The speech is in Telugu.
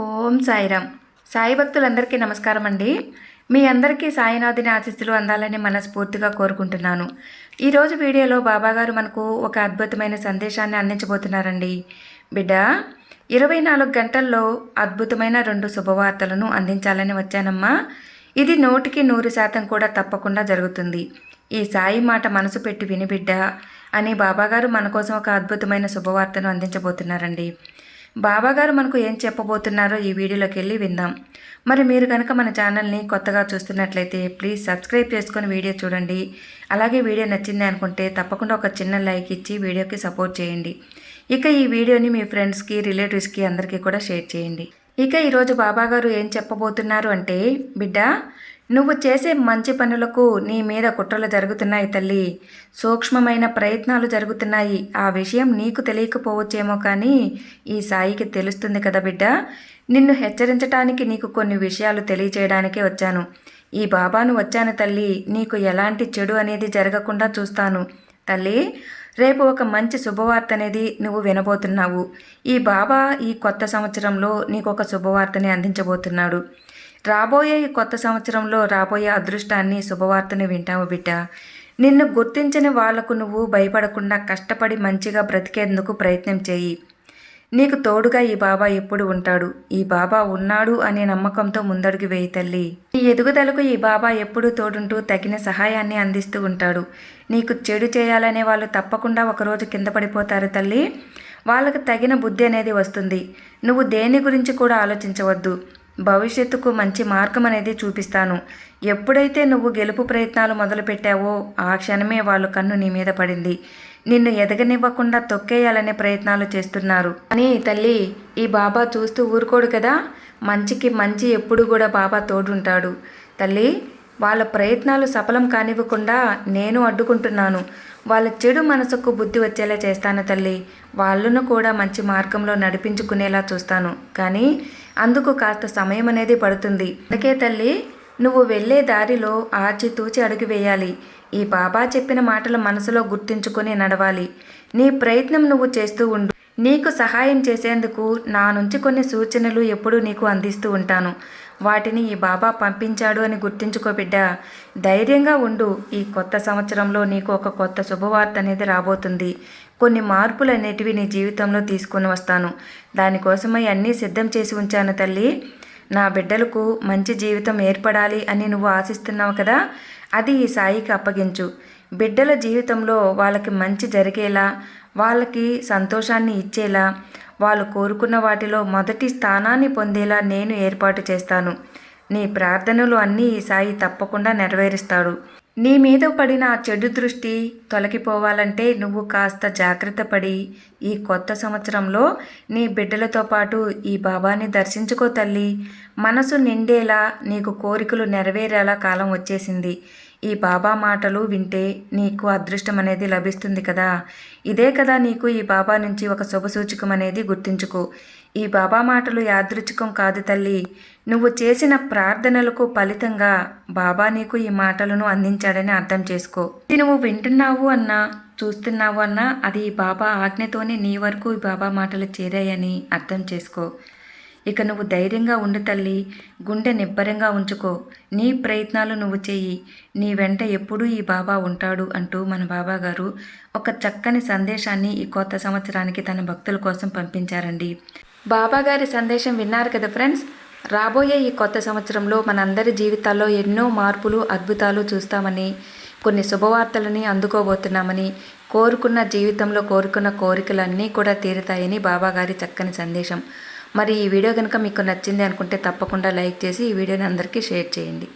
ఓం సాయిరామ్. సాయి భక్తులందరికీ నమస్కారం అండి. మీ అందరికీ సాయినాథుని ఆశీస్సులు అందాలని మనస్ఫూర్తిగా కోరుకుంటున్నాను. ఈరోజు వీడియోలో బాబాగారు మనకు ఒక అద్భుతమైన సందేశాన్ని అందించబోతున్నారండి. బిడ్డ ఇరవై నాలుగు గంటల్లో అద్భుతమైన రెండు శుభవార్తలను అందించాలని వచ్చానమ్మా. ఇది నూటికి నూరు శాతం కూడా తప్పకుండా జరుగుతుంది. ఈ సాయి మాట మనసు పెట్టి విని బిడ్డ అని బాబాగారు మన కోసం ఒక అద్భుతమైన శుభవార్తను అందించబోతున్నారండి. బాబాగారు మనకు ఏం చెప్పబోతున్నారో ఈ వీడియోలోకి వెళ్ళి విందాం. మరి మీరు కనుక మన ఛానల్ని కొత్తగా చూస్తున్నట్లయితే ప్లీజ్ సబ్స్క్రైబ్ చేసుకొని వీడియో చూడండి. అలాగే వీడియో నచ్చింది అనుకుంటే తప్పకుండా ఒక చిన్న లైక్ ఇచ్చి వీడియోకి సపోర్ట్ చేయండి. ఇక ఈ వీడియోని మీ ఫ్రెండ్స్కి రిలేటివ్స్కి అందరికీ కూడా షేర్ చేయండి. ఇక ఈరోజు బాబాగారు ఏం చెప్పబోతున్నారు అంటే బిడ్డ నువ్వు చేసే మంచి పనులకు నీ మీద కుట్రలు జరుగుతున్నాయి తల్లి. సూక్ష్మమైన ప్రయత్నాలు జరుగుతున్నాయి. ఆ విషయం నీకు తెలియకపోవచ్చేమో కానీ ఈ సాయికి తెలుస్తుంది కదా బిడ్డ. నిన్ను హెచ్చరించటానికి నీకు కొన్ని విషయాలు తెలియచేయడానికే వచ్చాను. ఈ బాబాను వచ్చాను తల్లి. నీకు ఎలాంటి చెడు అనేది జరగకుండా చూస్తాను. తల్లి రేపు ఒక మంచి శుభవార్త అనేది నువ్వు వినబోతున్నావు. ఈ బాబా ఈ కొత్త సంవత్సరంలో నీకు ఒక శుభవార్తని అందించబోతున్నాడు. రాబోయే ఈ కొత్త సంవత్సరంలో రాబోయే అదృష్టాన్ని శుభవార్తని వింటావు బిడ్డ. నిన్ను గుర్తించని వాళ్ళకు నువ్వు భయపడకుండా కష్టపడి మంచిగా బ్రతికేందుకు ప్రయత్నం చేయి. నీకు తోడుగా ఈ బాబా ఎప్పుడు ఉంటాడు? ఈ బాబా ఉన్నాడు అనే నమ్మకంతో ముందడుగు వేయి తల్లి. నీ ఎదుగుదలకు ఈ బాబా ఎప్పుడూ తోడుంటూ తగిన సహాయాన్ని అందిస్తూ ఉంటాడు. నీకు చెడు చేయాలనే వాళ్ళు తప్పకుండా ఒకరోజు కింద పడిపోతారు తల్లి. వాళ్ళకు తగిన బుద్ధి అనేది వస్తుంది. నువ్వు దేని గురించి కూడా ఆలోచించవద్దు. భవిష్యత్తుకు మంచి మార్గం అనేది చూపిస్తాను. ఎప్పుడైతే నువ్వు గెలుపు ప్రయత్నాలు మొదలుపెట్టావో ఆ క్షణమే వాళ్ళు కన్ను నీ మీద పడింది. నిన్ను ఎదగనివ్వకుండా తొక్కేయాలనే ప్రయత్నాలు చేస్తున్నారు. అని తల్లి ఈ బాబా చూస్తూ ఊరుకోడు కదా? మంచికి మంచి ఎప్పుడు కూడా బాబా తోడుంటాడు. తల్లి వాళ్ళ ప్రయత్నాలు సఫలం కానివ్వకుండా నేను అడ్డుకుంటున్నాను. వాళ్ళ చెడు మనసుకు బుద్ధి వచ్చేలా చేస్తాను తల్లి. వాళ్ళను కూడా మంచి మార్గంలో నడిపించుకునేలా చూస్తాను. కానీ అందుకు కాస్త సమయం అనేది పడుతుంది. అందుకే తల్లి నువ్వు వెళ్ళే దారిలో ఆచితూచి అడుగు వేయాలి. ఈ బాబా చెప్పిన మాటలు మనసులో గుర్తించుకొని నడవాలి. నీ ప్రయత్నం నువ్వు చేస్తూ ఉండు. నీకు సహాయం చేసేందుకు నా నుంచి కొన్ని సూచనలు ఎప్పుడూ నీకు అందిస్తూ ఉంటాను. వాటిని ఈ బాబా పంపించాడు అని గుర్తించుకో బిడ్డ. ధైర్యంగా ఉండు. ఈ కొత్త సంవత్సరంలో నీకు ఒక కొత్త శుభవార్త అనేది రాబోతుంది. కొన్ని మార్పులు అనేటివి నీ జీవితంలో తీసుకొని వస్తాను. దానికోసమై అన్నీ సిద్ధం చేసి ఉంచాను తల్లి. నా బిడ్డలకు మంచి జీవితం ఏర్పడాలి అని నువ్వు ఆశిస్తున్నావు కదా? అది ఈ సాయికి అప్పగించు. బిడ్డల జీవితంలో వాళ్ళకి మంచి జరిగేలా వాళ్ళకి సంతోషాన్ని ఇచ్చేలా వాళ్ళు కోరుకున్న వాటిలో మొదటి స్థానాన్ని పొందేలా నేను ఏర్పాటు చేస్తాను. నీ ప్రార్థనలు అన్నీ ఈ సాయి తప్పకుండా నెరవేరుస్తాడు. నీ మీద పడిన ఆ చెడు దృష్టి తొలగిపోవాలంటే నువ్వు కాస్త జాగ్రత్త పడి ఈ కొత్త సంవత్సరంలో నీ బిడ్డలతో పాటు ఈ బాబాని దర్శించుకో తల్లి. మనసు నిండేలా నీకు కోరికలు నెరవేరేలా కాలం వచ్చేసింది. ఈ బాబా మాటలు వింటే నీకు అదృష్టం అనేది లభిస్తుంది కదా. ఇదే కదా నీకు ఈ బాబా నుంచి ఒక శుభసూచకం అనేది గుర్తుంచుకో. ఈ బాబా మాటలు యాదృచ్ఛికం కాదు తల్లి. నువ్వు చేసిన ప్రార్థనలకు ఫలితంగా బాబా నీకు ఈ మాటలను అందించాడని అర్థం చేసుకో. ఇది నువ్వు వింటున్నావు అన్నా చూస్తున్నావు అన్నా అది ఈ బాబా ఆజ్ఞతోనే నీ వరకు ఈ బాబా మాటలు చేరాయని అర్థం చేసుకో. ఇక నువ్వు ధైర్యంగా ఉండు తల్లి గుండె నిబ్బరంగా ఉంచుకో. నీ ప్రయత్నాలు నువ్వు చెయ్యి. నీ వెంట ఎప్పుడూ ఈ బాబా ఉంటాడు అంటూ మన బాబా గారు ఒక చక్కని సందేశాన్ని ఈ కొత్త సంవత్సరానికి తన భక్తుల కోసం పంపించారండి. బాబా గారి సందేశం విన్నారు కదా ఫ్రెండ్స్? రాబోయే ఈ కొత్త సంవత్సరంలో మనందరి జీవితాల్లో ఎన్నో మార్పులు అద్భుతాలు చూస్తామని కొన్ని శుభవార్తలని అందుకోబోతున్నామని కోరుకున్న జీవితంలో కోరుకున్న కోరికలన్నీ కూడా తీరుతాయని బాబాగారి చక్కని సందేశం. మరి ఈ వీడియో కనుక మీకు నచ్చింది అనుకుంటే తప్పకుండా లైక్ చేసి ఈ వీడియోని అందరికీ షేర్ చేయండి.